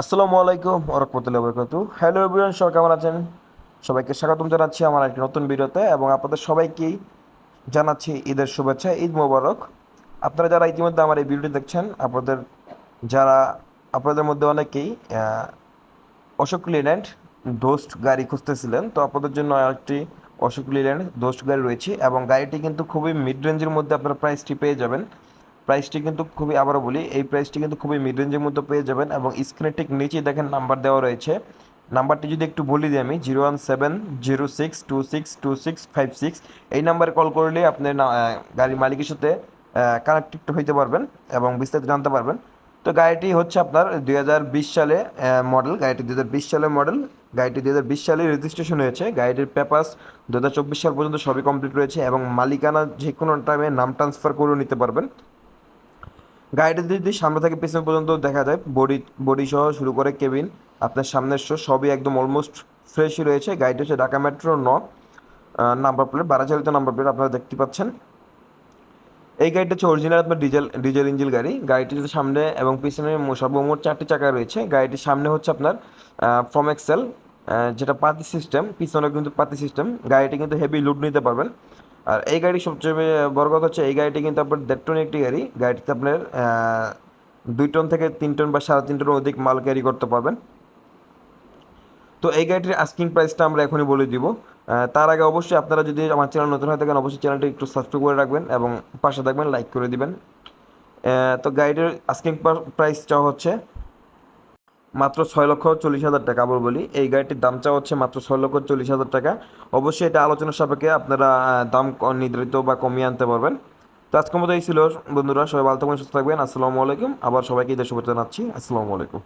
আসসালামু আলাইকুম ওরকমতুল্লাহ বরকত hello everyone সবাই কেমন আছেন? সবাইকে স্বাগতম জানাচ্ছি আমার একটি নতুন ভিডিওতে এবং আপনাদের সবাইকেই জানাচ্ছি ঈদের শুভেচ্ছা, ঈদ মোবারক। আপনারা যারা ইতিমধ্যে আমার এই ভিডিওটি দেখছেন, আপনাদের যারা, আপনাদের মধ্যে অনেকেই অশোক লিল্যান্ড দোস্ট গাড়ি খুঁজতেছিলেন, তো আপনাদের জন্য একটি অশোক লিল্যান্ড দোস্ট গাড়ি রয়েছে এবং গাড়িটি কিন্তু খুবই মিড রেঞ্জের মধ্যে আপনারা প্রাইসটি পেয়ে যাবেন। প্রাইসটি কিন্তু খুবই, আবারও বলি, এই প্রাইসটি কিন্তু খুবই মিড রেঞ্জের মধ্যে পেয়ে যাবেন এবং স্ক্রিনে ঠিক নিচেই দেখেন নাম্বার দেওয়া রয়েছে। নাম্বারটি যদি একটু বলি দিই আমি zero one seven zero six two six two six five six এই নাম্বারে কল করলে আপনি না- গাড়ির মালিকের সাথে কানেক্টেড হইতে পারবেন এবং বিস্তারিত জানতে পারবেন। তো গাড়িটি হচ্ছে আপনার দুই হাজার বিশ সালে মডেল গাড়িটি দুই সালের মডেল গাড়িটি দুই হাজার বিশ সালে রেজিস্ট্রেশন হয়েছে। গাড়িটির পেপার্স দু হাজার চব্বিশ সাল পর্যন্ত সবই কমপ্লিট রয়েছে এবং মালিকানা যে কোনো টাইমে নাম ট্রান্সফার করেও নিতে পারবেন। গাড়িটা যদি সামনে থেকে পেছন পর্যন্ত দেখা যায়, বডি বডি সহ শুরু করে কেবিন, আপনার সামনের শো সবই একদম অলমোস্ট ফ্রেশই রয়েছে। গাড়িটা হচ্ছে ঢাকা মেট্রো ন নাম্বার প্লেট বারাচালিত নাম্বার প্লেট আপনারা দেখতে পাচ্ছেন। এই গাড়িটা হচ্ছে অরিজিনাল আপনার ডিজেল ডিজেল ইঞ্জিন গাড়ি। গাড়িটি যদি সামনে এবং পিছনে সর্বমোট চারটি চাকা রয়েছে। গাড়িটির সামনে হচ্ছে আপনার ফ্রম এক্সেল যেটা পাতি সিস্টেম পিছনে কিন্তু পাতি সিস্টেম গাড়িটি কিন্তু হেভি লোড নিতে পারবেন। আর এই গাড়ি সবচেয়ে বড় কথা হচ্ছে এই গাড়িটি কিন্তু আপনার দেড় টন একটি গাড়ি। গাড়িতে আপনার দুই টন থেকে তিন টন বা সাড়ে তিন টন অধিক মাল ক্যারি করতে পারবেন। তো এই গাড়িটির আস্কিং প্রাইসটা আমরা এখনই বলে দিব। তার আগে অবশ্যই আপনারা যদি আমার চ্যানেল নতুন হয়ে থাকেন, অবশ্যই চ্যানেলটি একটু সাবস্ক্রাইব করে রাখবেন এবং পাশে থাকবেন লাইক করে দিবেন। তো গাড়িটির আস্কিং প্রাইসটা হচ্ছে মাত্র ছয় লক্ষ চল্লিশ হাজার টাকা আবার বলি। এই গাড়িটির দাম হচ্ছে মাত্র ছয় লক্ষ চল্লিশ হাজার টাকা। অবশ্যই এটা আলোচনার সাপেক্ষে আপনারা দাম নির্ধারিত বা কমিয়ে আনতে পারবেন। তো আজকের মতো এই ছিল বন্ধুরা, সবাই ভালো থাকবেন, সুস্থ থাকবেন। আসসালামু আলাইকুম। আবার সবাইকে ঈদের শুভেচ্ছা জানাচ্ছি। আসসালামু আলাইকুম।